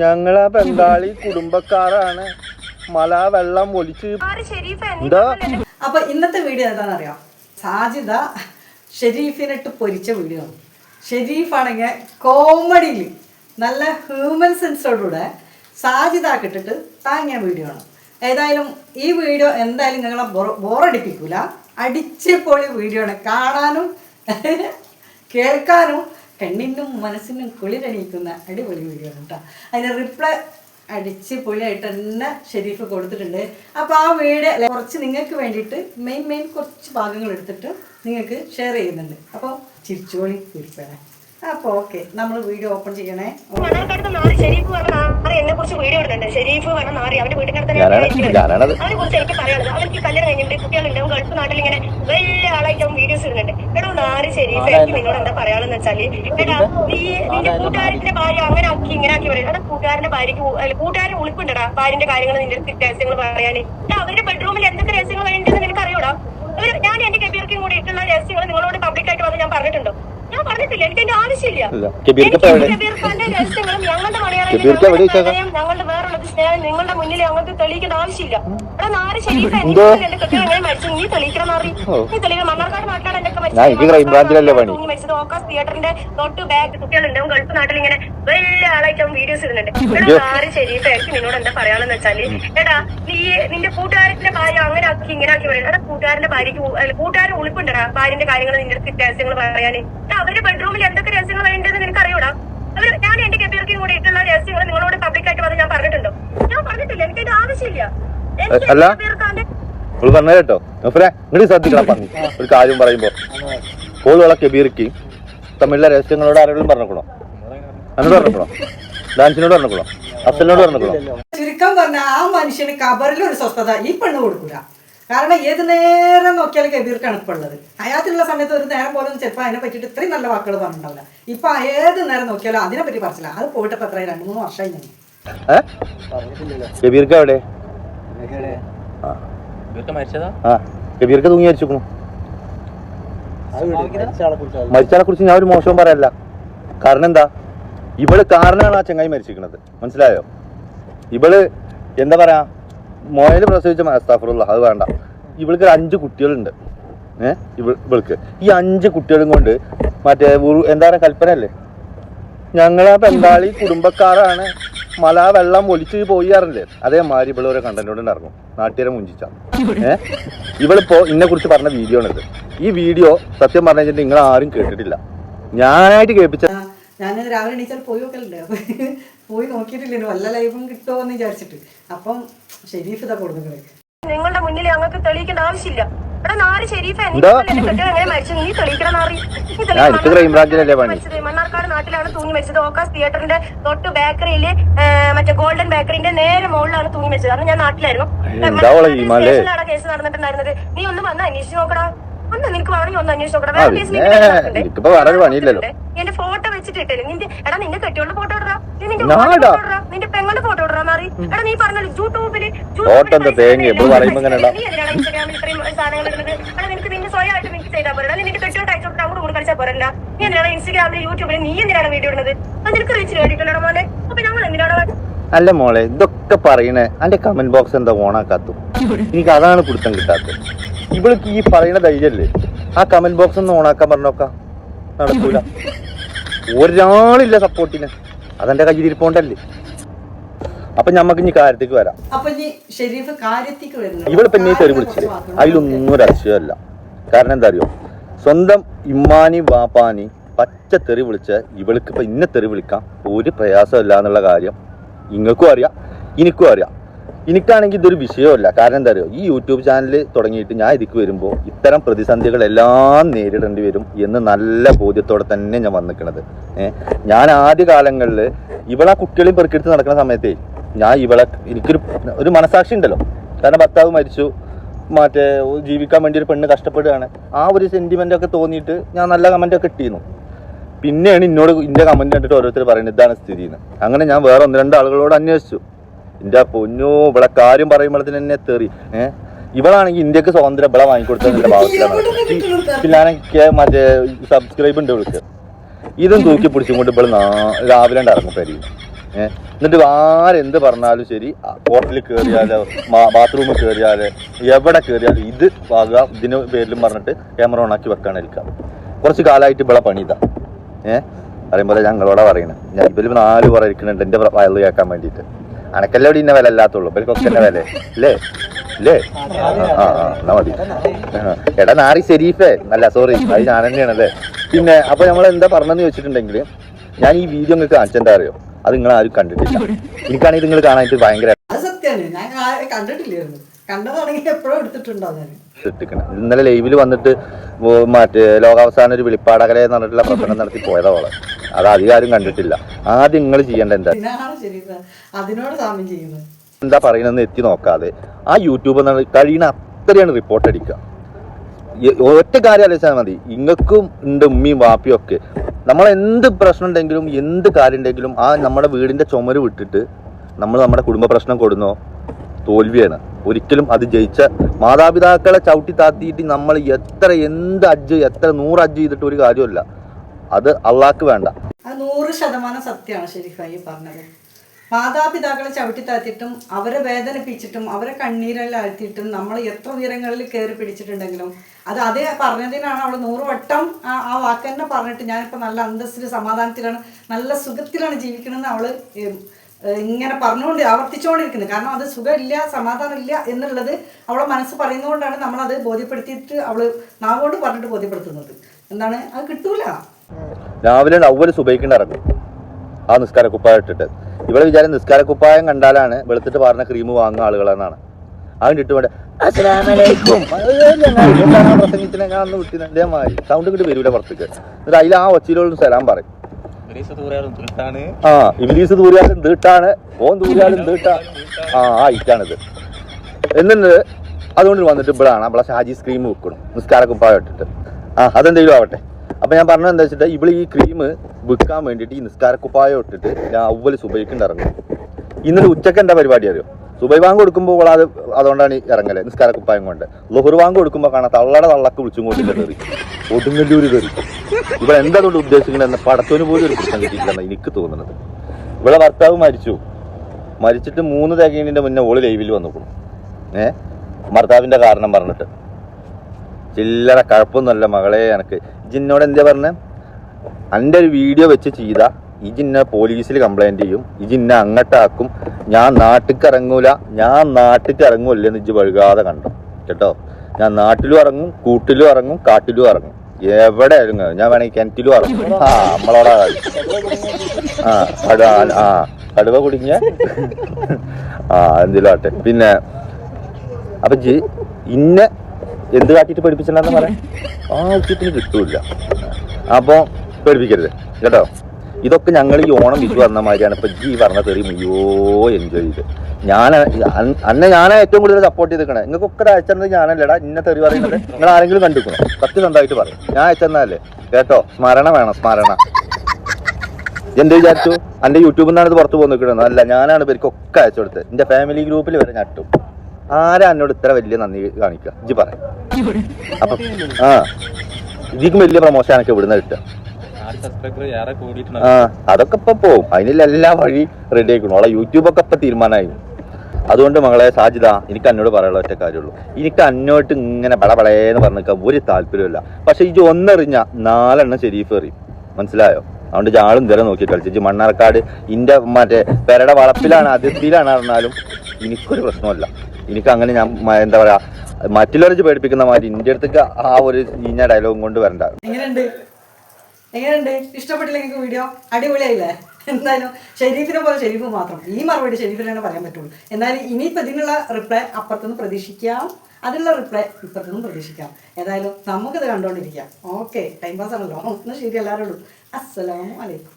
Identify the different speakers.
Speaker 1: ഞങ്ങളാ ബംഗാളി കുടുംബക്കാരാണ്. മല വെള്ളം ഒലിച്ച് എന്താ?
Speaker 2: അപ്പൊ ഇന്നത്തെ വീഡിയോ എന്താണെന്നറിയാം? അറിയാം സാജിദ ഷെരീഫിനിട്ട് പൊരിച്ച വീഡിയോ. ആണ് ഷെരീഫാണെങ്കിൽ കോമഡിയിൽ നല്ല ഹ്യൂമൻ സെൻസോടുകൂടെ സാജിത കിട്ടിട്ട് താങ്ങിയ വീഡിയോ ആണ്. ഏതായാലും ഈ വീഡിയോ എന്തായാലും നിങ്ങളെ ബോറടിപ്പിക്കൂല. അടിച്ചുപൊളി വീഡിയോ ആണ്. കാണാനും കേൾക്കാനും കണ്ണിനും മനസ്സിനും കുളിരണിയിക്കുന്ന അടിപൊളി വീഡിയോ കേട്ടോ അതിന് റിപ്ലൈ അടിച്ച് പൊളിയായിട്ട് തന്നെ ഷെരീഫ് കൊടുത്തിട്ടുണ്ട്. അപ്പോൾ ആ വീഡിയോ കുറച്ച് നിങ്ങൾക്ക് വേണ്ടിയിട്ട് മെയിൻ മെയിൻ കുറച്ച് ഭാഗങ്ങൾ എടുത്തിട്ട് നിങ്ങൾക്ക് ഷെയർ ചെയ്യുന്നുണ്ട്. അപ്പോൾ ചിരിച്ചോളി തീർച്ചയായും അപ്പോൾ ഓക്കെ നമ്മൾ വീഡിയോ ഓപ്പൺ ചെയ്യണേ.
Speaker 3: മണ്ണാർക്കാട് നാറി ഷെരീഫ് പറഞ്ഞ നാറി എന്നെ കുറിച്ച് വീഡിയോ ഇടുന്നുണ്ട്. ഷെരീഫ് പറഞ്ഞ നാറി അവന്റെ വീട്ടിനടുത്ത് തന്നെ
Speaker 1: ഞാനാണ്
Speaker 3: ഇരിക്കുന്നത്.
Speaker 1: ഞാനാണത്
Speaker 3: അവനെ കുറിച്ച് എനിക്ക് പറയാനുള്ളത്. അവർക്ക് കല്യാണം കഴിഞ്ഞിട്ട് ഗൾഫ് നാട്ടിൽ ഇങ്ങനെ വലിയ ആളായിട്ടും വീഡിയോസ് ഇടുന്നുണ്ട്. എടോ നാറി ഷെരീഫ് എനിക്ക് നിന്നോട് എന്താ പറയാനെന്ന് വെച്ചാൽ എടാ നീ നിന്റെ ഭാര്യ അങ്ങനെ ആക്കി ഇങ്ങനെ ആക്കി പറയും. എടാ കൂട്ടുകാരന്റെ ഭാര്യക്ക് കൂട്ടുകാരൻ ഭാര്യന്റെ കാര്യങ്ങൾ നിന്റെ അടുത്ത് രഹസ്യങ്ങൾ പറയാന്. എടാ അവരുടെ ബെഡ്റൂമിൽ എന്തൊക്കെ രഹസ്യങ്ങൾ വേണ്ടെന്ന് നിനക്ക് അറിയൂടാ ഞാൻ എന്റെ കബീർക്കും കൂടി ഇട്ടുള്ള രഹസ്യങ്ങൾ നിങ്ങളോട് പബ്ലിക്കായിട്ട് വന്ന് ഞാൻ പറഞ്ഞിട്ടുണ്ടോ? പറഞ്ഞിട്ടില്ല എനിക്ക് ആവശ്യമില്ല രഹസ്യങ്ങളും ഞങ്ങളുടെ
Speaker 1: എവിടെ
Speaker 3: ഞങ്ങളുടെ? വേറുള്ളത് സ്നേഹം നിങ്ങളുടെ മുന്നിൽ ഞങ്ങൾക്ക് തെളിയിക്കേണ്ട ആവശ്യമില്ല. എടാ നാല് ശരീഫ്
Speaker 1: എന്തോ?
Speaker 3: എന്റെ കെട്ടിടം എങ്ങനെ മരിച്ചു. നീ തെളിയിക്കണം
Speaker 1: മാറി
Speaker 3: നീ തെളിയിക്കണം. മണ്ണാർക്കാട് നാട്ടിലാണ് എന്റെ മരിച്ചത്. തിയേറ്ററിന്റെ തൊട്ട് ബാക്ക് കുട്ടികളുണ്ടാവും ഗൾഫ് നാട്ടിൽ ഇങ്ങനെ വലിയ അവൻ വീഡിയോസ് ഇടുന്നുണ്ട്. എടാ. നാല് എനിക്ക് നിന്നോട് എന്താ പറയാണെന്ന് വെച്ചാൽ എടാ നീ നിന്റെ കൂട്ടുകാരന്റെ ഭാര്യ അങ്ങനെ ആക്കി ഇങ്ങനെ ആക്കി പറയുന്നത് എടാ കൂട്ടുകാരന്റെ ഭാര്യക്ക് കൂട്ടുകാരൻ ഉൾപ്പുണ്ടടാ ഭാര്യന്റെ കാര്യങ്ങൾ നിന്റെ അടുത്ത് രഹസ്യങ്ങൾ പറയാന്. അവരുടെ ബെഡ്റൂമിൽ എന്തൊക്കെ രഹസ്യങ്ങൾ വേണ്ടതെന്ന് നിനക്ക് അറിയൂടാ? അവർ ഞാൻ എന്റെ കബീർക്കും കൂടി ഇട്ടുള്ള രഹസ്യങ്ങൾ നിങ്ങളോട് പബ്ലിക്കായിട്ട് വന്ന് ഞാൻ പറഞ്ഞിട്ടുണ്ടോ? ഞാൻ പറഞ്ഞിട്ടില്ല എനിക്ക് ഇത് ആവശ്യമില്ല.
Speaker 1: പറഞ്ഞ കേട്ടോ. ഇങ്ങോട്ട് ശ്രദ്ധിക്കണം പറഞ്ഞു ഒരു കാര്യം പറയുമ്പോ. കോളുകളെ കബീർക്ക് തമ്മിലുള്ള രഹസ്യങ്ങളോട് ആരെങ്കിലും പറഞ്ഞോളോ എന്നോട് ഡാൻസിനോട്
Speaker 2: ചുരുക്കം പറഞ്ഞ ആ മനുഷ്യന് കബറിൽ ഒരു സ്വസ്ഥത ഈ പെണ്ണ് കൊടുക്കൂല. കാരണം ഏത് നേരം നോക്കിയാലും കബീർക്കാണ് ഇപ്പൊ ഉള്ളത്. അയാത്തിലുള്ള സമയത്ത് ഒരു നേരം പോലും ചിലപ്പോൾ അതിനെ പറ്റിയിട്ട് ഇത്രയും നല്ല വാക്കുകൾ പറഞ്ഞിട്ടുണ്ടാവില്ല. ഇപ്പൊ ഏത് നേരം നോക്കിയാലും അതിനെ പറ്റി പറച്ചില്ല. അത് പോയിട്ട് ഇപ്പൊ രണ്ടു രണ്ട് മൂന്ന് വർഷമായി ഞാൻ
Speaker 1: കബീർക്ക് തൂങ്ങി മരിച്ചു മരിച്ചാളെ കുറിച്ച് ഞാൻ ഒരു മോശവും പറയല്ല. കാരണം എന്താ? ഇവൾ കാരണമാണ് ആ ചങ്ങായി മരിച്ചിരിക്കുന്നത്. മനസ്സിലായോ? ഇവൾ എന്താ പറയാ മോയൽ പ്രസവിച്ച അസ്താഫറുള്ള അത് വേണ്ട. ഇവൾക്ക് അഞ്ച് കുട്ടികളുണ്ട്. ഏഹ് ഇവൾ ഇവൾക്ക്. ഈ അഞ്ച് കുട്ടികളും കൊണ്ട് മറ്റേ എന്താ പറയാ കൽപ്പന അല്ലേ ഞങ്ങളെ ബംഗാളി കുടുംബക്കാരാണ്. മല വെള്ളം ഒലിച്ച് പോയാറില്ലേ അതേമാതിരി ഇവിടെ ഓരോ കണ്ടന്റോട് ഇറങ്ങും നാട്ടുകാരെ മുഞ്ചിച്ച. ഏഹ് ഇവളിപ്പോ ഇന്നെ കുറിച്ച് പറഞ്ഞ വീഡിയോ ആണിത്. ഈ വീഡിയോ സത്യം പറഞ്ഞു കഴിഞ്ഞിട്ട് നിങ്ങൾ ആരും കേട്ടിട്ടില്ല. ഞാനായിട്ട് കേൾപ്പിച്ച
Speaker 2: ഞാൻ രാവിലെ എണീച്ചാൽ പോയി നോക്കലുണ്ട് അപ്പൊ പോയി നോക്കിയിട്ടില്ല വല്ല ലൈഫും കിട്ടുമോ എന്ന് വിചാരിച്ചിട്ട്. അപ്പം ഷെരീഫ് ഇതാ കൊടുക്കുന്നത്
Speaker 3: നിങ്ങളുടെ മുന്നിൽ ഞങ്ങൾക്ക് തെളിയിക്കേണ്ട ആവശ്യമില്ല. മണ്ണാർക്കാട് നാട്ടിലാണ് തൂങ്ങി മരിച്ചത്. ഓക്കാസ് തിയേറ്ററിന്റെ തൊട്ട് ബേക്കറിയിൽ മറ്റേ ഗോൾഡൻ ബേക്കറിന്റെ നേരെ മുകളിലാണ് തൂങ്ങി മരിച്ചത്. കാരണം ഞാൻ നാട്ടിലായിരുന്നു. കേസ് നടന്നിട്ടുണ്ടായിരുന്നത്? നീ ഒന്ന് വന്ന് അന്വേഷിച്ച് നോക്കടാ. നിനക്ക് വേണമെങ്കിൽ ഒന്ന് വേറെ കേസ്
Speaker 1: എനിക്കിപ്പോ വേറെ പണിയില്ലല്ലോ.
Speaker 3: എന്റെ ഫോട്ടോ വെച്ചിട്ട് നിന്റെ എടാ നിന്റെ കെട്ടിയോണ്ട് ഫോട്ടോ ഇടറാ നിന്റെ ഫോട്ടോ ഇടറാ. നിന്റെ പെങ്ങളുടെ ഫോട്ടോ ഇടറാ മാറി. എടാ നീ പറഞ്ഞല്ലോ യൂട്യൂബിൽ
Speaker 1: Photo എന്താ തേങ്ങ? എപ്പോഴും പറയുമ്പോ ഇങ്ങനെ ഇടാം.
Speaker 3: നീ എന്തിനാണ് ഇൻസ്റ്റാഗ്രാമിൽ ഇത്രയും സാധനങ്ങൾ ഇടുന്നത്. എടാ നിനക്ക് പിന്നെ സ്വയമായിട്ട് നിനക്ക് ചെയ്താൽ പോരാ. നിന്റെ കെട്ടിയോട്ട് അയച്ചു അങ്ങോട്ട് കൂടെ കളിച്ചാൽ പോരല്ല. നീ എന്തിനാണ് ഇൻസ്റ്റാഗ്രാമിൽ യൂട്യൂബിൽ നീ എന്തിനാണ് വീഡിയോ ഇടുന്നത്? അത് നിനക്ക് റീച്ചിന് വേണ്ടിയിട്ടുള്ള മോനെ. അപ്പൊ ഞങ്ങൾ എന്തിനാണ്
Speaker 1: അല്ല മോളെ ഇതൊക്കെ പറയണേ അന്റെ കമന്റ് ബോക്സ് എന്താ ഓണാക്കാത്തു എനിക്ക് അതാണ് പിടുത്തം കിട്ടാത്തത്. ഇവൾക്ക് ഈ പറയുന്ന ധൈര്യല്ലേ ആ കമന്റ് ബോക്സ് ഒന്ന് ഓണാക്കാൻ പറഞ്ഞോക്കാം. നടക്കൂല. ഒരാളില്ല സപ്പോർട്ടിന് അതെന്റെ കയ്യിൽ ഇരിപ്പോണ്ടല്ലേ? അപ്പൊ ഞമ്മക്ക് ഇനി കാര്യത്തേക്ക് വരാം. ഇവളിപ്പോ എന്നെ തെറി വിളിച്ചില്ലേ? അതിലൊന്നും ഒരു അതിശയമല്ല കാരണം എന്താ അറിയോ സ്വന്തം ഇമ്മാനി വാപ്പാനി പച്ച തെറി വിളിച്ച ഇവൾക്ക് ഇപ്പൊ ഇന്നെ തെറി വിളിക്കാം ഒരു പ്രയാസമില്ല എന്നുള്ള കാര്യം ഇങ്ങൾക്കും അറിയാം എനിക്കും അറിയാം. എനിക്കാണെങ്കിൽ ഇതൊരു വിഷയമല്ല. കാരണം എന്താ അറിയോ? ഈ യൂട്യൂബ് ചാനൽ തുടങ്ങിയിട്ട് ഞാൻ ഇതിക്ക് വരുമ്പോൾ ഇത്തരം പ്രതിസന്ധികളെല്ലാം നേരിടേണ്ടി വരും എന്ന് നല്ല ബോധ്യത്തോടെ തന്നെ ഞാൻ വന്നിക്കണത്. ഞാൻ ആദ്യ കാലങ്ങളിൽ ഇവളെ കുട്ടികളെയും പെറുക്കെടുത്ത് നടക്കുന്ന സമയത്തേ ഞാൻ ഇവളെ എനിക്കൊരു ഒരു മനസാക്ഷി ഉണ്ടല്ലോ. കാരണം ഭർത്താവ് മരിച്ചു. മറ്റേ ജീവിക്കാൻ വേണ്ടി ഒരു പെണ്ണ് കഷ്ടപ്പെടുകയാണ്. ആ ഒരു സെന്റിമെന്റ് ഒക്കെ തോന്നിയിട്ട് ഞാൻ നല്ല കമന്റ് ഒക്കെ ഇട്ടിരുന്നു. പിന്നെയാണ് എന്നോട് ഇന്റെ കമന്റ് കണ്ടിട്ട് ഓരോരുത്തർ പറയുന്നത് ഇതാണ് സ്ഥിതി എന്ന് അങ്ങനെ ഞാൻ വേറെ ഒന്ന് രണ്ട് ആളുകളോട് അന്വേഷിച്ചു. എന്റെ പൊന്നു ഇവിടെ കാര്യം പറയുമ്പോഴത്തേന് എന്നെ തെറി. ഏഹ് ഇവളാണെങ്കിൽ ഇന്ത്യയ്ക്ക് സ്വാതന്ത്ര്യം ഇവിടെ വാങ്ങിക്കൊടുത്തതിന്റെ ഭാഗത്തിലാണ് പിന്നെ മറ്റേ സബ്സ്ക്രൈബ് ഉണ്ട് ഇവൾക്ക്. ഇതും തൂക്കി പിടിച്ചും കൊണ്ട് ഇവിടെ രാവിലെ ഉണ്ടായിരുന്നു പെരിയും എന്നിട്ട് ആരെന്ത് പറഞ്ഞാലും ശരി ഹോട്ടലിൽ കയറിയാലോ ബാത്റൂമിൽ കയറിയാൽ എവിടെ കയറിയാലും ഇത് വാങ്ങുക. ഇതിന് പേരിലും പറഞ്ഞിട്ട് ക്യാമറ ഓണാക്കി വെക്കാണ് ഇരിക്കുക കുറച്ച് കാലമായിട്ട് ഇവിടെ പണി ഇതാ. ഏഹ് പറയുമ്പോൾ ഞങ്ങളോടാ പറയണേ. ഞാൻ ഇപ്പോൾ നാല് പറ എന്റെ വയറ് കേൾക്കാൻ വേണ്ടിയിട്ട്. അനക്കല്ലേ ഇവിടെ ഇന്ന വില അല്ലാത്തുള്ളൂ ഇവർക്കൊക്കെ തന്നെ വില അല്ലേ അല്ലേ ആ എന്നാ മതി. എടാ നാറി ശരീഫേ. അല്ല സോറി അത് ഞാൻ തന്നെയാണ് അല്ലേ? പിന്നെ അപ്പൊ നമ്മൾ എന്താ പറഞ്ഞെന്ന് ചോദിച്ചിട്ടുണ്ടെങ്കിൽ ഞാൻ ഈ വീഡിയോ നിങ്ങൾക്ക് കാണിച്ചെന്താ അറിയോ? അത് നിങ്ങൾ ആരും കണ്ടിട്ടില്ല എനിക്കാണെങ്കിൽ നിങ്ങൾ കാണാനായിട്ട് ഭയങ്കര
Speaker 2: അത് എപ്പോഴും എടുത്തിട്ടുണ്ടോ ഞാൻ
Speaker 1: ഇട്ടിക്കണം ഇന്നലെ ലൈവിൽ വന്നിട്ട് മറ്റേ ലോകാവസാന ഒരു വെളിപ്പാടകലെ എന്ന് പറഞ്ഞിട്ടുള്ള പ്രസംഗം നടത്തി പോയതാ അവളെ. അത് അധികം ആരും കണ്ടിട്ടില്ല. ആദ്യം നിങ്ങൾ ചെയ്യേണ്ട എന്താ?
Speaker 2: അതിനോട് സാമ്യം ചെയ്യുന്നത്.
Speaker 1: എന്താ പറയണെന്ന് എത്തി നോക്കാതെ. ആ യൂട്യൂബ് എന്നാണ് കഴിയുന്ന അത്രയാണ് റിപ്പോർട്ട് അടിക്കുക. ഒറ്റ കാര്യം ആലോചിച്ചാൽ മതി. ഇങ്ങക്കും ഉണ്ട് ഉമ്മിയും വാപ്പിയും ഒക്കെ. നമ്മൾ എന്ത് പ്രശ്നം ഉണ്ടെങ്കിലും എന്ത് കാര്യം ഉണ്ടെങ്കിലും ആ നമ്മുടെ വീടിന്റെ ചുമര് വിട്ടിട്ട് നമ്മൾ നമ്മുടെ കുടുംബ പ്രശ്നം കൊടുന്നോ? തോൽവിയാണ്. ഒരിക്കലും അത് ജയിച്ച മാതാപിതാക്കളെ ചവിട്ടി താത്തിയിട്ട് നമ്മൾ എത്ര എന്ത് അജ്ജ് എത്ര നൂറ് അജ്ജ് ചെയ്തിട്ട് ഒരു കാര്യമല്ല അത് അള്ളാക്ക് വേണ്ട.
Speaker 2: നൂറ് ശതമാനം സത്യമാണ് ശരിഫായി പറഞ്ഞത്. മാതാപിതാക്കളെ ചവിട്ടി താത്തിയിട്ടും അവരെ വേദനിപ്പിച്ചിട്ടും അവരെ കണ്ണീരെല്ലാം ആഴ്ത്തിയിട്ടും നമ്മൾ എത്ര ഉയരങ്ങളിൽ കയറി പിടിച്ചിട്ടുണ്ടെങ്കിലും അത് അതേ പറഞ്ഞതിനാണ് അവൾ നൂറ് വട്ടം ആ ആ വാക്ക് തന്നെ പറഞ്ഞിട്ട് ഞാനിപ്പോൾ നല്ല അന്തസ്സിൽ സമാധാനത്തിലാണ് നല്ല സുഖത്തിലാണ് ജീവിക്കണമെന്ന് അവൾ ഇങ്ങനെ പറഞ്ഞുകൊണ്ട് ആവർത്തിച്ചുകൊണ്ടിരിക്കുന്നത് കാരണം അത് സുഖമില്ല സമാധാനമില്ല എന്നുള്ളത് അവളെ മനസ്സ് പറയുന്നതുകൊണ്ടാണ് നമ്മളത് ബോധ്യപ്പെടുത്തിയിട്ട് അവൾ നാവോട് പറഞ്ഞിട്ട് ബോധ്യപ്പെടുത്തുന്നത്. എന്താണ്? അത് കിട്ടൂല.
Speaker 1: രാവിലെ അവർ സുബൈക്കിണ്ട് ഇറങ്ങും ആ നിസ്കാര കുപ്പായം ഇട്ടിട്ട്. ഇവിടെ വിചാരം നിസ്കാര കുപ്പായം കണ്ടാലാണ് വെളുത്തിട്ട് പറഞ്ഞ ക്രീം വാങ്ങുന്ന ആളുകളെന്നാണ്. അതിന് ഇട്ട് അസ്സലാമലൈക്കും. പ്രസംഗിച്ചിനെ ഞാൻ ഒന്ന് വിട്ടിന് അതേമാതിരി സൗണ്ട് കിട്ടി വരൂല പുറത്തേക്ക്. എന്നിട്ട് അതിൽ ആ ഒച്ചയിലുള്ള സലാം പറയും. ആ ഇംഗ്ലീഷ് ദൂരിയാലും തീട്ടാണ് ഓൻ ദൂരിയാലും തീട്ടാ ആ ആ എന്നിട്ട് അതുകൊണ്ട് വന്നിട്ട് ഇവിടാണ്. നമ്മളെ ഷാജി ക്രീം വെക്കണം നിസ്കാര ഇട്ടിട്ട് ആ അതെന്തെങ്കിലും ആവട്ടെ. അപ്പൊ ഞാൻ പറഞ്ഞത് എന്താ വെച്ചിട്ട് ഇവിടെ ഈ ക്രീം വിൽക്കാൻ വേണ്ടിയിട്ട് ഈ നിസ്കാര ഇട്ടിട്ട് ഞാൻ അവൽ സുബൈക്കുണ്ട് ഇറങ്ങും. ഇന്നലെ ഉച്ചയ്ക്ക് എന്താ പരിപാടി അറിയോ? സുബൈ വാങ്ങ് കൊടുക്കുമ്പോൾ അത് അതുകൊണ്ടാണ് ഇറങ്ങൽ നിസ്കാര കുപ്പായം കൊണ്ട്. ലുഹുർ വാങ്ങ് കൊടുക്കുമ്പോൾ കാണാം തള്ളടെ തള്ളക്ക് വിളിച്ചും കൊണ്ടില്ല കയറി ഒടുങ്ങല്ലൂര് കയറി ഇവിടെ എന്താ കൊണ്ട് ഉദ്ദേശിക്കുന്നത് പടത്തോന് പോലും ഒരു പ്രശ്നം കിട്ടിയിട്ടില്ലെന്ന് എനിക്ക് തോന്നുന്നത്. ഇവിടെ ഭർത്താവ് മരിച്ചു. മരിച്ചിട്ട് മൂന്ന് തികയിന്റെ മുന്നേ ഓൾ ലൈവിൽ വന്നു. ഏ? ഭർത്താവിന്റെ കാരണം പറഞ്ഞിട്ട്. ചില്ലറ കഴപ്പൊന്നുമല്ല മകളെ എനിക്ക്. ഇജിന്നോട് എന്താ പറഞ്ഞത് എന്റെ ഒരു വീഡിയോ വെച്ച് ചെയ്ത ഇജിന്നെ പോലീസിൽ കംപ്ലൈന്റ് ചെയ്യും. ഇജിന്നെ അങ്ങട്ടാക്കും. ഞാൻ നാട്ടിക്ക് ഇറങ്ങൂല. ഞാൻ നാട്ടിക്ക് ഇറങ്ങൂല്ലെന്ന് ഇജ്ജ് വഴുകാതെ കണ്ടു. കേട്ടോ? ഞാൻ നാട്ടിലും ഇറങ്ങും കൂട്ടിലും ഇറങ്ങും കാട്ടിലും ഇറങ്ങും. എവിടെ ആയിരുന്നു ഞാൻ വേണമെങ്കിൽ കിണറ്റിലും ഇറങ്ങും ആ നമ്മളവിടെ ആ കടുവ ആ കടുവ കുടുങ്ങിയ ആ എന്തിലും ആട്ടെ പിന്നെ അപ്പൊ ജി ഇന്നെ എന്ത് കാട്ടിട്ട് പഠിപ്പിച്ചിട്ടുണ്ടെന്ന് പറയാം. ആവശ്യത്തിന് കിട്ടൂല അപ്പൊ പേടിപ്പിക്കരുത് കേട്ടോ? ഇതൊക്കെ ഞങ്ങൾ ഈ ഓണം വിഷു പറഞ്ഞ മാതിരിയാണ്. ഇപ്പൊ ജി പറഞ്ഞ തെറി മുയ്യോ എൻജോയ് ചെയ്ത്. ഞാൻ അന്നെ ഞാനാ ഏറ്റവും കൂടുതൽ സപ്പോർട്ട് ചെയ്തിരിക്കണേ. നിങ്ങൾക്ക് ഒക്കെ അയച്ചത് ഞാനല്ലടാ ഇന്ന തെറി പറയുന്നത്. നിങ്ങൾ ആരെങ്കിലും കണ്ടിരിക്കണോ? സത്യസന്ധമായിട്ട് പറയും. ഞാൻ അയച്ചെന്നല്ലേ കേട്ടോ സ്മരണ വേണം സ്മരണ. എന്ത് വിചാരിച്ചു? എന്റെ യൂട്യൂബിൽ നിന്നാണ് ഇത് പുറത്ത് പോകുന്ന നിൽക്കുന്നത്. അല്ല ഞാനാണ് ഇവർക്കൊക്കെ അയച്ചു കൊടുത്തത്. എന്റെ ഫാമിലി ഗ്രൂപ്പിൽ വരെ ഞട്ടു ആരാ എന്നോട് ഇത്ര വലിയ നന്ദി കാണിക്കുക? ഇജ്ജി പറ അപ്പൊ ആ. ഇതിക്കും വലിയ പ്രൊമോഷൻ എനിക്ക് ഇവിടുന്ന് കിട്ടുക. ആ അതൊക്കെ ഇപ്പൊ പോവും. അതിനെല്ലാം എല്ലാ വഴി റെഡി ആയിക്കണം. അവളെ യൂട്യൂബൊക്കെ ഇപ്പൊ തീരുമാനമായി. അതുകൊണ്ട് മകളെ സാജിത എനിക്ക് അന്നോട് പറയാനുള്ള ഒറ്റ കാര്യമുള്ളൂ. എനിക്ക് അന്നോട്ട് ഇങ്ങനെ പടപടേന്ന് പറഞ്ഞിട്ട് ഒരു താല്പര്യമില്ല പക്ഷെ ഇജ് ഒന്നെറിഞ്ഞ നാലെണ്ണം ശരീഫ് എറിയും. മനസ്സിലായോ? അതുകൊണ്ട് ജാളും ഇതുവരെ നോക്കി കളിച്ചു. മണ്ണാർക്കാട് ഇന്റെ മറ്റേ പെരയുടെ വളപ്പിലാണ് അതിർത്തിയിലാണ് പറഞ്ഞാലും എനിക്കൊരു പ്രശ്നമല്ല എനിക്ക് അങ്ങനെ ഞാൻ എന്താ പറയാ മറ്റുള്ളവരെ പേടിപ്പിക്കുന്ന മാതിരി ഇന്റെ അടുത്തേക്ക് ആ ഒരു ഈഞ്ഞ ഡയലോഗും കൊണ്ട് വരണ്ട.
Speaker 2: എങ്ങനെയുണ്ട്? ഇഷ്ടപ്പെട്ടില്ലെങ്കിൽ വീഡിയോ അടിപൊളിയായില്ലേ? എന്തായാലും ഷെരീഫിനെ പോലെ ഷെരീഫ് മാത്രം. ഈ മറുപടി ഷെരീഫിനാണ് പറയാൻ പറ്റുള്ളൂ. എന്നാലും ഇനിയിപ്പോൾ ഇതിനുള്ള റിപ്ലൈ അപ്പുറത്തുനിന്ന് പ്രതീക്ഷിക്കാം. അതിനുള്ള റിപ്ലൈ ഇപ്പുറത്തുനിന്ന് പ്രതീക്ഷിക്കാം. ഏതായാലും നമുക്കിത് കണ്ടുകൊണ്ടിരിക്കാം ഓക്കെ ടൈം പാസ് ആണല്ലോ. ഒന്ന് ശരി എല്ലാവരോടും അസ്സലാമു അലൈക്കും.